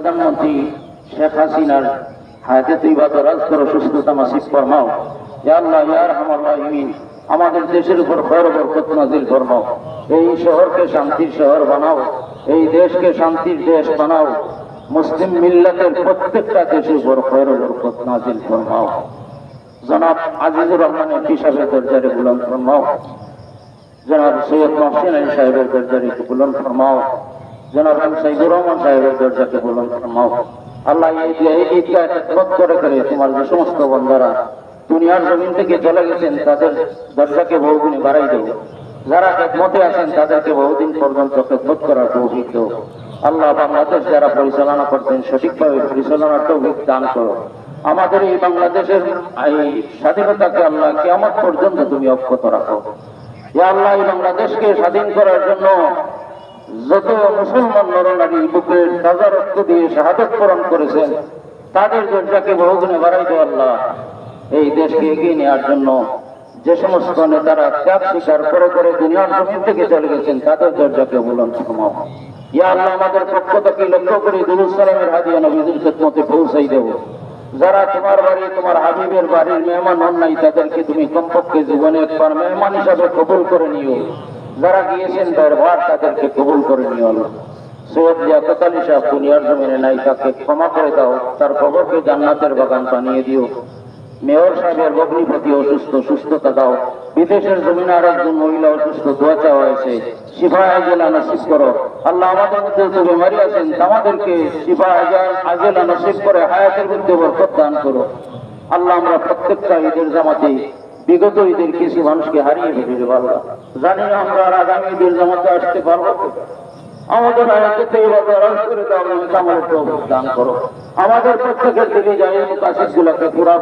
প্রধানমন্ত্রী শেখ হাসিনার হায়াতে তুই বা দরাজ করো, সুস্থতা মাসিক ফরমাও। আল্লাহ, ইয়া রহমান রাহিমিন, আমাদের দেশের উপর খয়র বরকত নাজিল ফরমাও। এই শহরকে শান্তির শহর বানাও, এই দেশকে শান্তির দেশ বানাও। মুসলিম মিল্লাতের প্রত্যেকটা দেশের উপর খয়র বরকত নাজিল ফরমাও। জনাব আজিজুর রহমানের হিসাবে দরজারে বুলন্দ ফরমাও। জনাব সৈয়দ মহসিন আলী সাহেবের দরজারে বুলন্দ ফরমাও। এম সাইদুর রহমান সাহেবের দরজাকে ফরমাও আল্লাহ করে করে তোমার যে সমস্ত বন্ধারা দুনিয়ার জমিন থেকে চলে গেছেন, তাদের দরজাকে বহুগুণে বাড়াই দেব। যারা খেদমতে আছেন, তাদেরকে বহুদিন পর্যন্ত খেদমত করার তৌফিক দেব আল্লাহ বাংলাদেশ যারা পরিচালনা করছেন, সঠিকভাবে পরিচালনার তৌফিক দান করো। আমাদের এই বাংলাদেশের এই স্বাধীনতাকে আল্লাহ কেমন পর্যন্ত তুমি অক্ষত রাখো। আল্লাহ, এই বাংলাদেশকে স্বাধীন করার জন্য যত মুসলমান নরনারী বুকের তাজা রক্ত দিয়ে শাহাদত পূরণ করেছেন, তাদের দরজাকে বহুগুণে বাড়াই দেওয়া আল্লাহ। এই দেশকে এগিয়ে নেওয়ার জন্য যে সমস্ত নেতারা ত্যাগ স্বীকার করে করে দুনিয়ার জমিন থেকে চলে গেছেন, তাদের দরজাকে বুলন ক্ষমাও ইয়া আল্লাহ, আমাদের পক্ষ থেকে লক্ষ্য করে দুরুস সালামের হাদিয়া নবীদের খেদমতে পৌঁছাই দেব। যারা তোমার বাড়ি, তোমার হাবিবের বাড়ির মেহমান হন নাই, তাদেরকে তুমি কমপক্ষে জীবনে একবার মেহমান হিসাবে কবুল করে নিও। যারা গিয়েছেন দরবার, তাদেরকে কবুল করে নিও আল্লাহ। সৈয়দ লিয়াকত আলী সাহেব জমিনে নাই, তাকে ক্ষমা করে দাও। তার জান্নাতের বাগান বানিয়ে দিও। মেয়র সাহেবের অসুস্থ, সুস্থতা দাও। বিদেশের জমিনে আর একজন মহিলা অসুস্থ, দোয়া চাওয়া হয়েছে। শিফা আজেলা নসিব করো। আল্লাহ আমাদের মধ্যে যে বেমারি আছেন শিফা আজেলা নসিব করে হায়াতের মধ্যে দান করো। আল্লাহ আমরা প্রত্যেকটা ঈদের জামাতে বিগত ঈদের কিছু মানুষকে হারিয়ে ফেলেছে আল্লাহ জানি না আমরা আর আগামী ঈদের জামাতে আসতে পারব? আমাদের আরাম করে দাও দান করো। আমাদের প্রত্যেকের দিকে যাই পুরা